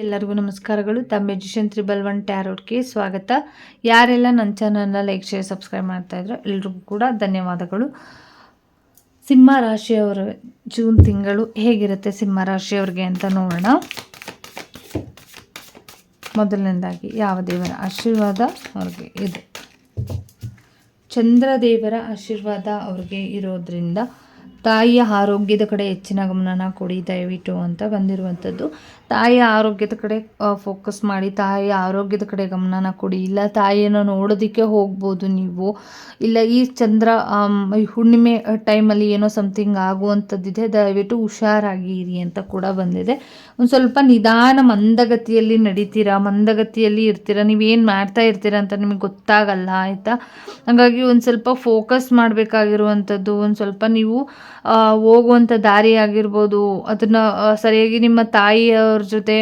ಎಲ್ಲರಿಗೂ ನಮಸ್ಕಾರಗಳು. ತಮ್ಮ ಎಜುಷನ್ ತ್ರಿಬಲ್ ಒನ್ ಟ್ಯಾರೋಟ್ಗೆ ಸ್ವಾಗತ. ಯಾರೆಲ್ಲ ನನ್ನ ಚಾನಲ್ನ ಲೈಕ್, ಶೇರ್, ಸಬ್ಸ್ಕ್ರೈಬ್ ಮಾಡ್ತಾ ಇದ್ರು ಎಲ್ರಿಗೂ ಕೂಡ ಧನ್ಯವಾದಗಳು. ಸಿಂಹ ರಾಶಿಯವರು ಜೂನ್ ತಿಂಗಳು ಹೇಗಿರುತ್ತೆ ಸಿಂಹ ರಾಶಿಯವ್ರಿಗೆ ಅಂತ ನೋಡೋಣ. ಮೊದಲನೇದಾಗಿ ಯಾವ ದೇವರ ಆಶೀರ್ವಾದ ಅವ್ರಿಗೆ ಇದೆ? ಚಂದ್ರ ದೇವರ ಆಶೀರ್ವಾದ ಅವ್ರಿಗೆ ಇರೋದ್ರಿಂದ ತಾಯಿಯ ಆರೋಗ್ಯದ ಕಡೆ ಹೆಚ್ಚಿನ ಗಮನನ ಕೊಡಿ, ದಯವಿಟ್ಟು ಅಂತ ಬಂದಿರುವಂಥದ್ದು. ತಾಯಿಯ ಆರೋಗ್ಯದ ಕಡೆ ಫೋಕಸ್ ಮಾಡಿ ತಾಯಿಯ ಆರೋಗ್ಯದ ಕಡೆ ಗಮನನ ಕೊಡಿ. ಇಲ್ಲ, ತಾಯಿಯನ್ನು ನೋಡೋದಕ್ಕೆ ಹೋಗ್ಬೋದು ನೀವು. ಇಲ್ಲ, ಈ ಚಂದ್ರ ಹುಣ್ಣಿಮೆ ಟೈಮಲ್ಲಿ ಏನೋ ಸಮಥಿಂಗ್ ಆಗುವಂಥದ್ದಿದೆ, ದಯವಿಟ್ಟು ಹುಷಾರಾಗಿ ಇರಿ ಅಂತ ಕೂಡ ಬಂದಿದೆ. ಒಂದು ಸ್ವಲ್ಪ ನಿಧಾನ ಮಂದಗತಿಯಲ್ಲಿ ನಡೀತೀರಾ? ಮಂದಗತಿಯಲ್ಲಿ ಇರ್ತೀರಾ? ನೀವೇನು ಮಾಡ್ತಾ ಇರ್ತೀರಾ ಅಂತ ನಿಮಗೆ ಗೊತ್ತಾಗಲ್ಲ, ಆಯಿತಾ? ಹಾಗಾಗಿ ಒಂದು ಸ್ವಲ್ಪ ಫೋಕಸ್ ಮಾಡಬೇಕಾಗಿರುವಂಥದ್ದು, ಒಂದು ಸ್ವಲ್ಪ ನೀವು ಹೋಗುವಂಥ ದಾರಿ ಆಗಿರ್ಬೋದು, ಅದನ್ನು ಸರಿಯಾಗಿ ನಿಮ್ಮ ತಾಯಿಯವ್ರ ಜೊತೆ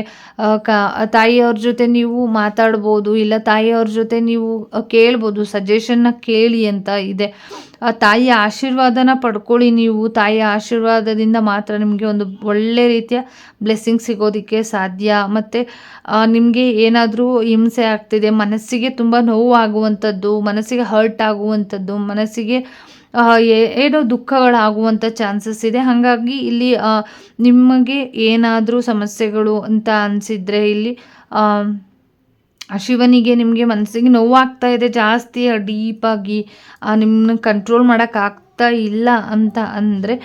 ಕ ತಾಯಿಯವ್ರ ಜೊತೆ ನೀವು ಮಾತಾಡ್ಬೋದು, ಇಲ್ಲ ತಾಯಿಯವ್ರ ಜೊತೆ ನೀವು ಕೇಳ್ಬೋದು ಸಜೆಷನ್ನ ಕೇಳಿ ಅಂತ ಇದೆ. ಆ, ತಾಯಿಯ ಆಶೀರ್ವಾದನ ಪಡ್ಕೊಳ್ಳಿ ನೀವು. ತಾಯಿಯ ಆಶೀರ್ವಾದದಿಂದ ಮಾತ್ರ ನಿಮಗೆ ಒಂದು ಒಳ್ಳೆ ರೀತಿಯ ಬ್ಲೆಸ್ಸಿಂಗ್ ಸಿಗೋದಕ್ಕೆ ಸಾಧ್ಯ. ಮತ್ತು ನಿಮಗೆ ಏನಾದರೂ ಹಿಂಸೆ ಆಗ್ತಿದೆ, ಮನಸ್ಸಿಗೆ ತುಂಬ ನೋವು ಆಗುವಂಥದ್ದು, ಮನಸ್ಸಿಗೆ ಹರ್ಟ್ ಆಗುವಂಥದ್ದು, ಮನಸ್ಸಿಗೆ ಏನೋ ದುಃಖಗಳಾಗುವಂಥ ಚಾನ್ಸಸ್ ಇದೆ. ಹಾಗಾಗಿ ಇಲ್ಲಿ ನಿಮಗೆ ಏನಾದರೂ ಸಮಸ್ಯೆಗಳು ಅಂತ ಅನಿಸಿದರೆ ಇಲ್ಲಿ ಶಿವನಿಗೆ ನಿಮಗೆ ಮನಸ್ಸಿಗೆ ನೋವಾಗ್ತಾ ಇದೆ, ಜಾಸ್ತಿ ಡೀಪಾಗಿ ನಿಮ್ಮನ್ನ ಕಂಟ್ರೋಲ್ ಮಾಡೋಕ್ಕಾಗ್ತಾ ಇಲ್ಲ ಅಂತ ಅಂದರೆ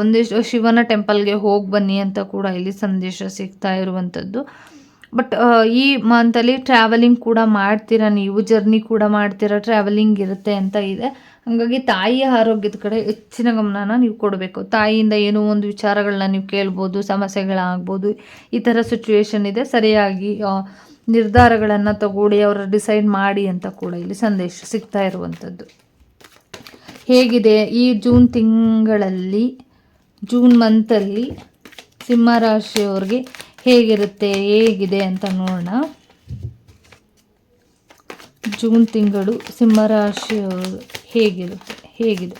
ಒಂದಿಷ್ಟು ಶಿವನ ಟೆಂಪಲ್ಗೆ ಹೋಗಿ ಬನ್ನಿ ಅಂತ ಕೂಡ ಇಲ್ಲಿ ಸಂದೇಶ ಸಿಗ್ತಾ ಇರುವಂಥದ್ದು ಬಟ್ ಈ ಮಂತಲ್ಲಿ ಟ್ರಾವೆಲಿಂಗ್ ಕೂಡ ಮಾಡ್ತೀರಾ ನೀವು? ಜರ್ನಿ ಕೂಡ ಮಾಡ್ತೀರಾ? ಟ್ರಾವೆಲಿಂಗ್ ಇರುತ್ತೆ ಅಂತ ಇದೆ. ಹಾಗಾಗಿ ತಾಯಿಯ ಆರೋಗ್ಯದ ಕಡೆ ಹೆಚ್ಚಿನ ಗಮನನ ನೀವು ಕೊಡಬೇಕು. ತಾಯಿಯಿಂದ ಏನೋ ಒಂದು ವಿಚಾರಗಳನ್ನ ನೀವು ಕೇಳ್ಬೋದು, ಸಮಸ್ಯೆಗಳಾಗ್ಬೋದು, ಈ ಥರ ಸಿಚುವೇಶನ್ ಇದೆ. ಸರಿಯಾಗಿ ನಿರ್ಧಾರಗಳನ್ನು ತಗೊಳ್ಳಿ, ಅವರ ಡಿಸೈಡ್ ಮಾಡಿ ಅಂತ ಕೂಡ ಇಲ್ಲಿ ಸಂದೇಶ ಸಿಗ್ತಾ ಇರುವಂಥದ್ದು ಹೇಗಿದೆ? ಈ ಜೂನ್ ತಿಂಗಳಲ್ಲಿ, ಜೂನ್ ಮಂತಲ್ಲಿ ಸಿಂಹರಾಶಿಯವ್ರಿಗೆ ಹೇಗಿರುತ್ತೆ, ಹೇಗಿದೆ ಅಂತ ನೋಡೋಣ. ಜೂನ್ ತಿಂಗಳು ಸಿಂಹರಾಶಿಯವರು ಹೇಗಿರುತ್ತೆ? ಹೇಗಿದೆ?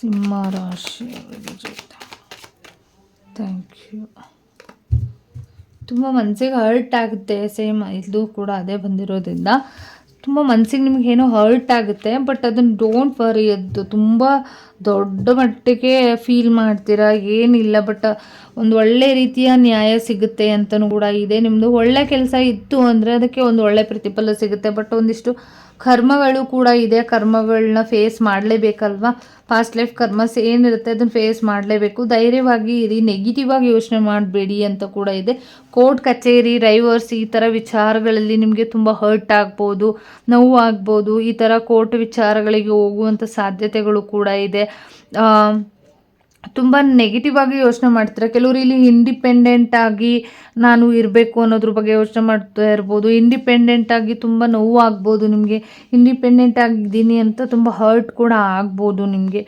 ಸಿಂಹರಾಶಿಯವರಿಗೆ ಜೊತೆ. ಥ್ಯಾಂಕ್ ಯು ತುಂಬ ಮನಸ್ಸಿಗೆ ಹರ್ಟ್ ಆಗುತ್ತೆ. ಸೇಮ್ ಇದು ಕೂಡ ಅದೇ ಬಂದಿರೋದ್ರಿಂದ. ತುಂಬ ಮನಸ್ಸಿಗೆ ನಿಮ್ಗೆ ಏನೋ ಹರ್ಟ್ ಆಗುತ್ತೆ ಬಟ್ ಅದನ್ನು ಡೋಂಟ್ ವರಿ ಅದು ತುಂಬ ದೊಡ್ಡ ಮಟ್ಟಿಗೆ ಫೀಲ್ ಮಾಡ್ತೀರಾ, ಏನಿಲ್ಲ ಬಟ್ ಒಂದು ಒಳ್ಳೆ ರೀತಿಯ ನ್ಯಾಯ ಸಿಗುತ್ತೆ ಅಂತಲೂ ಕೂಡ ಇದೆ. ನಿಮ್ಮದು ಒಳ್ಳೆ ಕೆಲಸ ಇತ್ತು ಅಂದರೆ ಅದಕ್ಕೆ ಒಂದು ಒಳ್ಳೆ ಪ್ರತಿಫಲ ಸಿಗುತ್ತೆ ಬಟ್ ಒಂದಿಷ್ಟು ಕರ್ಮಗಳು ಕೂಡ ಇದೆ ಕರ್ಮಗಳನ್ನ ಫೇಸ್ ಮಾಡಲೇಬೇಕಲ್ವಾ? ಪಾಸ್ಟ್ ಲೈಫ್ ಕರ್ಮಸ್ ಏನಿರುತ್ತೆ, ಅದನ್ನು ಫೇಸ್ ಮಾಡಲೇಬೇಕು. ಧೈರ್ಯವಾಗಿ ಇರಿ ನೆಗೆಟಿವ್ ಆಗಿ ಯೋಚನೆ ಮಾಡಬೇಡಿ ಅಂತ ಕೂಡ ಇದೆ. ಕೋರ್ಟ್ ಕಚೇರಿ ರೈವರ್ಸ್ ಈ ಥರ ವಿಚಾರಗಳಲ್ಲಿ ನಿಮಗೆ ತುಂಬ ಹರ್ಟ್ ಆಗ್ಬೋದು, ನೋವು ಆಗ್ಬೋದು, ಈ ಥರ ಕೋರ್ಟ್ ವಿಚಾರಗಳಿಗೆ ಹೋಗುವಂಥ ಸಾಧ್ಯತೆಗಳು ಕೂಡ ಇದೆ. ತುಂಬ ನೆಗೆಟಿವ್ ಆಗಿ ಯೋಚನೆ ಮಾಡ್ತಾರೆ ಕೆಲವರು ಇಲ್ಲಿ ಇಂಡಿಪೆಂಡೆಂಟ್ ಆಗಿ ನಾನು ಇರಬೇಕು ಅನ್ನೋದ್ರ ಬಗ್ಗೆ ಯೋಚನೆ ಮಾಡ್ತಾ ಇರ್ಬೋದು. ಇಂಡಿಪೆಂಡೆಂಟ್ ಆಗಿ ತುಂಬ ನೋವು ಆಗ್ಬೋದು ನಿಮಗೆ. ಇಂಡಿಪೆಂಡೆಂಟ್ ಆಗಿದ್ದೀನಿ ಅಂತ ತುಂಬ ಹರ್ಟ್ ಕೂಡ ಆಗ್ಬೋದು ನಿಮಗೆ.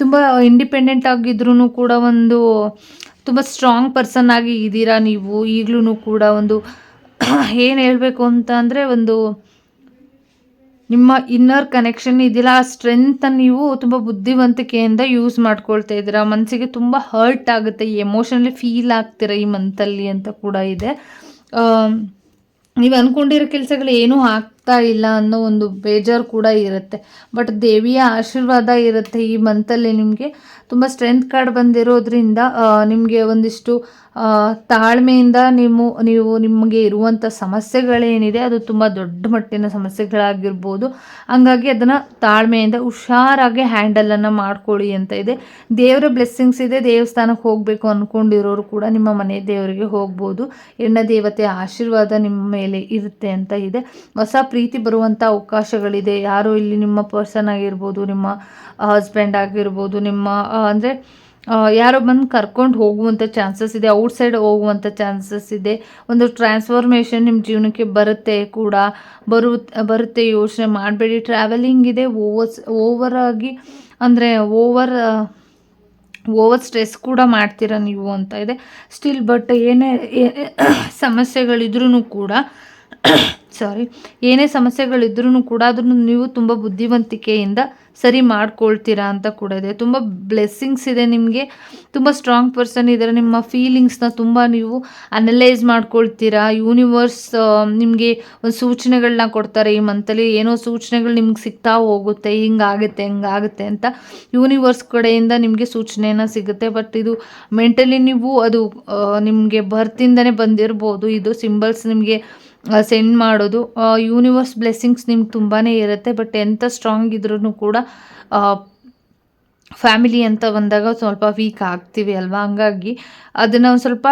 ತುಂಬ ಇಂಡಿಪೆಂಡೆಂಟ್ ಆಗಿದ್ರೂ ಕೂಡ ಒಂದು ತುಂಬ ಸ್ಟ್ರಾಂಗ್ ಪರ್ಸನ್ ಆಗಿ ಇದ್ದೀರಾ ನೀವು? ಈಗಲೂ ಕೂಡ ಒಂದು ಏನು ಹೇಳಬೇಕು ಅಂತ ಅಂದರೆ ಒಂದು ನಿಮ್ಮ ಇನ್ನರ್ ಕನೆಕ್ಷನ್ ಇದಿಲ್ಲ, ಆ ಸ್ಟ್ರೆಂತನ್ನು ನೀವು ತುಂಬ ಬುದ್ಧಿವಂತಿಕೆಯಿಂದ ಯೂಸ್ ಮಾಡ್ಕೊಳ್ತಾ ಇದ್ದೀರಾ? ಮನಸ್ಸಿಗೆ ತುಂಬ ಹರ್ಟ್ ಆಗುತ್ತೆ ಎಮೋಷನಲಿ ಫೀಲ್ ಆಗ್ತೀರ ಈ ಮಂತಲ್ಲಿ ಅಂತ ಕೂಡ ಇದೆ. ನೀವು ಅಂದ್ಕೊಂಡಿರೋ ಕೆಲಸಗಳು ಏನೂ ಆಗ್ತಾ ಇಲ್ಲ ಅನ್ನೋ ಒಂದು ಬೇಜಾರು ಕೂಡ ಇರುತ್ತೆ. ಬಟ್ ದೇವಿಯ ಆಶೀರ್ವಾದ ಇರುತ್ತೆ ಈ ಮಂತಲ್ಲಿ ನಿಮಗೆ. ತುಂಬ ಸ್ಟ್ರೆಂತ್ ಕಾರ್ಡ್ ಬಂದಿರೋದ್ರಿಂದ ನಿಮಗೆ ಒಂದಿಷ್ಟು ತಾಳ್ಮೆಯಿಂದ ನಿಮ್ಮ ನೀವು ನಿಮಗೆ ಇರುವಂಥ ಸಮಸ್ಯೆಗಳೇನಿದೆ, ಅದು ತುಂಬ ದೊಡ್ಡ ಮಟ್ಟಿನ ಸಮಸ್ಯೆಗಳಾಗಿರ್ಬೋದು. ಹಂಗಾಗಿ ಅದನ್ನು ತಾಳ್ಮೆಯಿಂದ ಹುಷಾರಾಗಿ ಹ್ಯಾಂಡಲನ್ನು ಮಾಡ್ಕೊಳ್ಳಿ ಅಂತ ಇದೆ. ದೇವರ ಬ್ಲೆಸ್ಸಿಂಗ್ಸ್ ಇದೆ ದೇವಸ್ಥಾನಕ್ಕೆ ಹೋಗಬೇಕು ಅಂದ್ಕೊಂಡಿರೋರು ಕೂಡ ನಿಮ್ಮ ಮನೆ ದೇವರಿಗೆ ಹೋಗ್ಬೋದು. ಎಣ್ಣ ದೇವತೆ ಆಶೀರ್ವಾದ ನಿಮ್ಮ ಮೇಲೆ ಇರುತ್ತೆ ಅಂತ ಇದೆ. ಹೊಸ ಪ್ರೀತಿ ಬರುವಂಥ ಅವಕಾಶಗಳಿದೆ. ಯಾರು ಇಲ್ಲಿ ನಿಮ್ಮ ಪರ್ಸನ್ ಆಗಿರ್ಬೋದು, ನಿಮ್ಮ ಹಸ್ಬೆಂಡ್ ಆಗಿರ್ಬೋದು, ನಿಮ್ಮ ಅಂದರೆ ಯಾರೋ ಬಂದು ಕರ್ಕೊಂಡು ಹೋಗುವಂಥ ಚಾನ್ಸಸ್ ಇದೆ ಔಟ್ಸೈಡ್ ಹೋಗುವಂಥ ಚಾನ್ಸಸ್ ಇದೆ. ಒಂದು ಟ್ರಾನ್ಸ್ಫಾರ್ಮೇಷನ್ ನಿಮ್ಮ ಜೀವನಕ್ಕೆ ಬರುತ್ತೆ ಕೂಡ. ಬರು ಬರುತ್ತೆ ಯೋಚನೆ ಮಾಡಬೇಡಿ. ಟ್ರಾವೆಲಿಂಗ್ ಇದೆ ಓವರ್ಸ್ ಓವರ್ ಆಗಿ, ಅಂದರೆ ಓವರ್ ಓವರ್ ಸ್ಟ್ರೆಸ್ ಕೂಡ ಮಾಡ್ತೀರಾ ನೀವು ಅಂತ ಇದೆ. ಸ್ಟಿಲ್ ಬಟ್ ಏನೇ ಸಮಸ್ಯೆಗಳಿದ್ರೂ ಕೂಡ ಸಾರಿ ಏನೇ ಸಮಸ್ಯೆಗಳಿದ್ರೂ ಕೂಡ ಅದನ್ನು ನೀವು ತುಂಬ ಬುದ್ಧಿವಂತಿಕೆಯಿಂದ ಸರಿ ಮಾಡ್ಕೊಳ್ತೀರಾ ಅಂತ ಕೂಡ ಇದೆ. ತುಂಬ ಬ್ಲೆಸ್ಸಿಂಗ್ಸ್ ಇದೆ ನಿಮಗೆ. ತುಂಬ ಸ್ಟ್ರಾಂಗ್ ಪರ್ಸನ್ ಇದ್ದಾರೆ ನಿಮ್ಮ ಫೀಲಿಂಗ್ಸ್ನ ತುಂಬ ನೀವು ಅನಲೈಸ್ ಮಾಡ್ಕೊಳ್ತೀರಾ. ಯೂನಿವರ್ಸ್ ನಿಮಗೆ ಒಂದು ಸೂಚನೆಗಳನ್ನ ಕೊಡ್ತಾರೆ ಈ ಮಂತಲ್ಲಿ ಏನೋ ಸೂಚನೆಗಳು ನಿಮ್ಗೆ ಸಿಗ್ತಾ ಹೋಗುತ್ತೆ. ಹಿಂಗಾಗುತ್ತೆ ಹಿಂಗಾಗುತ್ತೆ ಅಂತ ಯೂನಿವರ್ಸ್ ಕಡೆಯಿಂದ ನಿಮಗೆ ಸೂಚನೆಯನ್ನು ಸಿಗುತ್ತೆ. ಬಟ್ ಇದು ಮೆಂಟಲಿ ನೀವು ಅದು ನಿಮಗೆ ಬರ್ತಿಂದನೇ ಬಂದಿರ್ಬೋದು. ಇದು ಸಿಂಬಲ್ಸ್ ನಿಮಗೆ ಸೆಂಡ್ ಮಾಡೋದು. ಯೂನಿವರ್ಸ್ ಬ್ಲೆಸ್ಸಿಂಗ್ಸ್ ನಿಮ್ಗೆ ತುಂಬಾ ಇರುತ್ತೆ ಬಟ್ ಎಂಥ ಸ್ಟ್ರಾಂಗ್ ಇದ್ರೂ ಕೂಡ ಫ್ಯಾಮಿಲಿ ಅಂತ ಬಂದಾಗ ಸ್ವಲ್ಪ ವೀಕ್ ಆಗ್ತೀವಿ ಅಲ್ವಾ? ಹಂಗಾಗಿ ಅದನ್ನು ಒಂದು ಸ್ವಲ್ಪ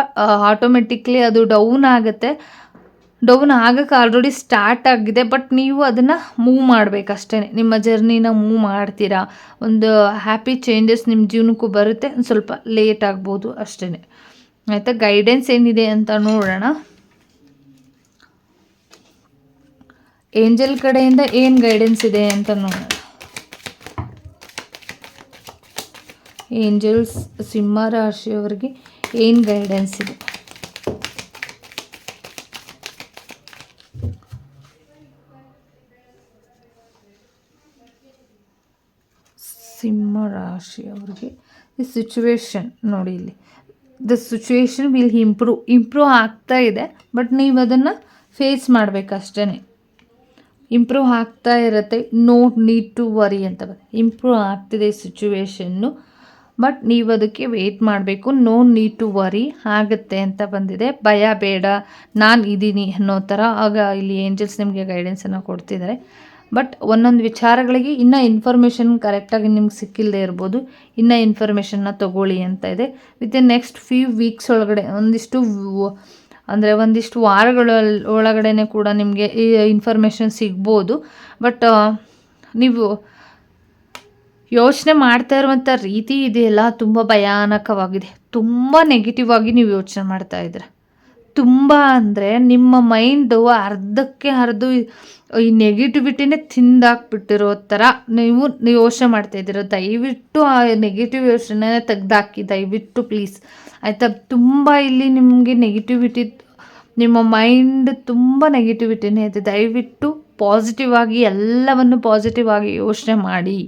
ಆಟೋಮೆಟಿಕ್ಲಿ ಅದು ಡೌನ್ ಆಗುತ್ತೆ. ಡೌನ್ ಆಗಕ್ಕೆ ಆಲ್ರೆಡಿ ಸ್ಟಾರ್ಟ್ ಆಗಿದೆ ಬಟ್ ನೀವು ಅದನ್ನು ಮೂವ್ ಮಾಡಬೇಕಷ್ಟೇ. ನಿಮ್ಮ ಜರ್ನಿನ ಮೂವ್ ಮಾಡ್ತೀರಾ. ಒಂದು ಹ್ಯಾಪಿ ಚೇಂಜಸ್ ನಿಮ್ಮ ಜೀವನಕ್ಕೂ ಬರುತ್ತೆ, ಒಂದು ಸ್ವಲ್ಪ ಲೇಟ್ ಆಗ್ಬೋದು ಅಷ್ಟೇ ಆಯಿತಾ? ಗೈಡೆನ್ಸ್ ಏನಿದೆ ಅಂತ ನೋಡೋಣ. ಏಂಜಲ್ ಕಡೆಯಿಂದ ಏನು ಗೈಡೆನ್ಸ್ ಇದೆ ಅಂತ ನೋಡೋಣ. ಏಂಜಲ್ಸ್ ಸಿಂಹ ರಾಶಿಯವರಿಗೆ ಏನು ಗೈಡೆನ್ಸ್ ಇದೆ? ಸಿಂಹ ರಾಶಿಯವರಿಗೆ ದಿ ಸಿಚುವೇಶನ್ ನೋಡಿ ಇಲ್ಲಿ. The situation will improve improve ಆಗ್ತಾ ಇದೆ ಬಟ್ ನೀವು ಅದನ್ನು ಫೇಸ್ ಮಾಡಬೇಕಷ್ಟೇ ಇಂಪ್ರೂವ್ ಆಗ್ತಾ ಇರುತ್ತೆ. ನೋ ನೀಡ್ ಟು ವರಿ ಅಂತ ಇಂಪ್ರೂವ್ ಆಗ್ತಿದೆ ಸಿಚುವೇಶನ್ನು ಬಟ್ ನೀವು ಅದಕ್ಕೆ ವೆಯ್ಟ್ ಮಾಡಬೇಕು. ನೋ ನೀಡ್ ಟು ವರಿ ಆಗುತ್ತೆ ಅಂತ ಬಂದಿದೆ. ಭಯ ಬೇಡ. ನಾನು ಇದ್ದೀನಿ ಅನ್ನೋ ಥರ. ಆಗ ಇಲ್ಲಿ ಏಂಜಲ್ಸ್ ನಿಮಗೆ ಗೈಡೆನ್ಸನ್ನು ಕೊಡ್ತಿದ್ದಾರೆ. ಬಟ್ ಒಂದೊಂದು ವಿಚಾರಗಳಿಗೆ ಇನ್ನೂ ಇನ್ಫಾರ್ಮೇಷನ್ ಕರೆಕ್ಟಾಗಿ ನಿಮ್ಗೆ ಸಿಕ್ಕಿಲ್ಲದೆ ಇರ್ಬೋದು. ಇನ್ನೂ ಇನ್ಫಾರ್ಮೇಷನ್ನ ತೊಗೊಳ್ಳಿ ಅಂತ ಇದೆ. Within next few weeks ಒಳಗಡೆ ಒಂದಿಷ್ಟು ಅಂದರೆ ಒಂದಿಷ್ಟು ವಾರಗಳ ಒಳಗಡೆ ಕೂಡ ನಿಮಗೆ ಈ ಇನ್ಫಾರ್ಮೇಷನ್ ಸಿಗ್ಬೋದು. ಬಟ್ ನೀವು ಯೋಚನೆ ಮಾಡ್ತಾ ಇರುವಂಥ ರೀತಿ ಇದೆಯಲ್ಲ, ತುಂಬ ಭಯಾನಕವಾಗಿದೆ. ತುಂಬ ನೆಗೆಟಿವ್ ಆಗಿ ನೀವು ಯೋಚನೆ ಮಾಡ್ತಾ ಇದ್ದೀರ. ತುಂಬ ಅಂದರೆ ನಿಮ್ಮ ಮೈಂಡು ಅರ್ಧಕ್ಕೆ ಅರ್ಧ ಈ ನೆಗೆಟಿವಿಟಿನೇ ತಿಂದಾಕ್ಬಿಟ್ಟಿರೋ ಥರ ನೀವು ಯೋಚನೆ ಮಾಡ್ತಾ ಇದ್ದೀರ. ದಯವಿಟ್ಟು ಆ ನೆಗೆಟಿವ್ ಯೋಚನೆ ತೆಗ್ದಾಕಿ, ದಯವಿಟ್ಟು ಪ್ಲೀಸ್ ಆಯಿತಾ? ತುಂಬ ಇಲ್ಲಿ ನಿಮಗೆ ನೆಗೆಟಿವಿಟಿ ನಿಮ್ಮ ಮೈಂಡ್ ತುಂಬ ನೆಗೆಟಿವಿಟಿನೇ ಇದೆ. ದಯವಿಟ್ಟು ಪಾಸಿಟಿವ್ ಆಗಿ, ಎಲ್ಲವನ್ನು ಪಾಸಿಟಿವ್ ಆಗಿ ಯೋಚನೆ ಮಾಡಿ.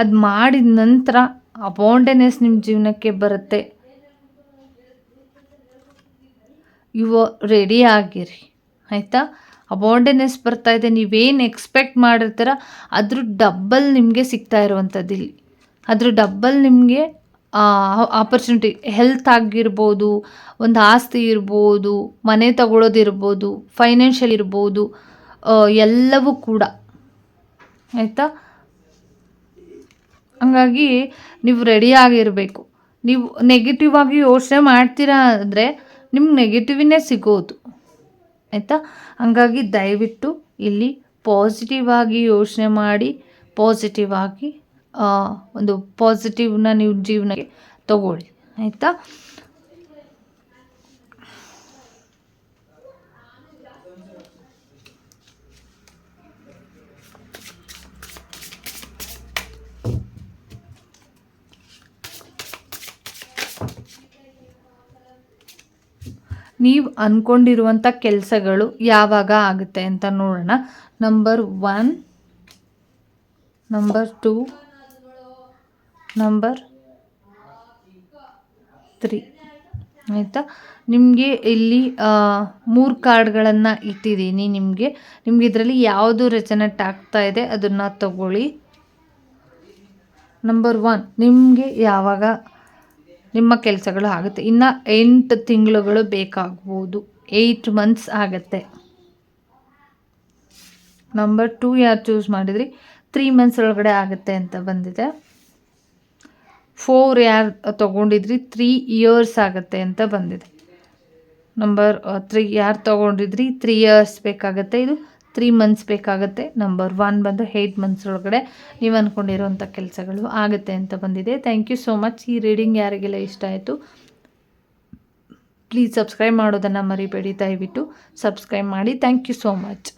ಅದು ಮಾಡಿದ ನಂತರ ಅಬೌಂಡೆನೆಸ್ ನಿಮ್ಮ ಜೀವನಕ್ಕೆ ಬರುತ್ತೆ. ಇವ ರೆಡಿ ಆಗಿರಿ. ಆಯಿತಾ? ಅಬೌಂಡೆನೆಸ್ ಬರ್ತಾ ಇದೆ. ನೀವೇನು ಎಕ್ಸ್ಪೆಕ್ಟ್ ಮಾಡಿರ್ತೀರ, ಅದ್ರ ಡಬ್ಬಲ್ ನಿಮಗೆ ಸಿಗ್ತಾ ಇರುವಂಥದ್ದು ಇಲ್ಲಿ. ಅದ್ರ ಡಬ್ಬಲ್ ನಿಮಗೆ ಆಪರ್ಚುನಿಟಿ ಹೆಲ್ತ್ ಆಗಿರ್ಬೋದು, ಒಂದು ಆಸ್ತಿ ಇರ್ಬೋದು, ಮನೆ ತಗೊಳ್ಳೋದಿರ್ಬೋದು ಫೈನಾನ್ಷಿಯಲ್ ಇರ್ಬೋದು ಎಲ್ಲವೂ ಕೂಡ. ಆಯಿತಾ? ಹಂಗಾಗಿ, ನೀವು ರೆಡಿಯಾಗಿರಬೇಕು ನೀವು ನೆಗೆಟಿವ್ ಆಗಿ ಯೋಚನೆ ಮಾಡ್ತೀರಾ ಅಂದರೆ ನಿಮ್ಗೆ ನೆಗೆಟಿವಿನೇ ಸಿಗೋದು. ಆಯಿತಾ? ಹಂಗಾಗಿ ದಯವಿಟ್ಟು ಇಲ್ಲಿ ಪಾಸಿಟಿವ್ ಆಗಿ ಯೋಚನೆ ಮಾಡಿ ಪಾಸಿಟಿವ್ ಆಗಿ ಒಂದು ಪಾಸಿಟಿವ್ನ ನೀವು ಜೀವನಕ್ಕೆ ತಗೊಳ್ಳಿ. ಆಯಿತಾ? ನೀವು ಅಂದ್ಕೊಂಡಿರುವಂಥ ಕೆಲಸಗಳು ಯಾವಾಗ ಆಗುತ್ತೆ ಅಂತ ನೋಡೋಣ. Number one number two number three ಆಯಿತಾ? ನಿಮಗೆ ಇಲ್ಲಿ ಮೂರು ಕಾರ್ಡ್ಗಳನ್ನು ಇಟ್ಟಿದ್ದೀನಿ ನಿಮಗೆ. ನಿಮ್ಗೆ ಇದರಲ್ಲಿ ಯಾವುದು ರೆಸನೆಟ್ ಆಗ್ತಾ ಇದೆ ಅದನ್ನು ತಗೊಳ್ಳಿ. ನಂಬರ್ ಒನ್ ನಿಮಗೆ ಯಾವಾಗ ನಿಮ್ಮ ಕೆಲಸಗಳು ಆಗುತ್ತೆ. ಇನ್ನು ಎಂಟು ತಿಂಗಳುಗಳು ಬೇಕಾಗ್ಬೋದು. ಏಯ್ಟ್ ಮಂತ್ಸ್ ಆಗುತ್ತೆ. ನಂಬರ್ ಟೂ ಯಾರು ಚೂಸ್ ಮಾಡಿದ್ರಿ? ತ್ರೀ ಮಂತ್ಸ್ ಒಳಗಡೆ ಆಗುತ್ತೆ ಅಂತ ಬಂದಿದೆ. ಫೋರ್ ಯಾರು ತೊಗೊಂಡಿದ್ರಿ? ತ್ರೀ ಇಯರ್ಸ್ ಆಗುತ್ತೆ ಅಂತ ಬಂದಿದೆ. ನಂಬರ್ ತ್ರೀ ಯಾರು ತೊಗೊಂಡಿದ್ರಿ? ತ್ರೀ ಇಯರ್ಸ್ ಬೇಕಾಗುತ್ತೆ ಇದು. ತ್ರೀ ಮಂತ್ಸ್ ಬೇಕಾಗುತ್ತೆ. ನಂಬರ್ ಒನ್ ಬಂದು ಏಯ್ಟ್ ಮಂತ್ಸ್ ಒಳಗಡೆ ನೀವು ಅಂದ್ಕೊಂಡಿರೋಂಥ ಕೆಲಸಗಳು ಆಗುತ್ತೆ ಅಂತ ಬಂದಿದೆ. ಥ್ಯಾಂಕ್ ಯು ಸೋ ಮಚ್ ಈ ರೀಡಿಂಗ್ ಯಾರಿಗೆಲ್ಲ ಇಷ್ಟ ಆಯಿತು ಪ್ಲೀಸ್ ಸಬ್ಸ್ಕ್ರೈಬ್ ಮಾಡೋದನ್ನು ಮರಿಬೇಡಿ. ದಯವಿಟ್ಟು ಸಬ್ಸ್ಕ್ರೈಬ್ ಮಾಡಿ. Thank you so much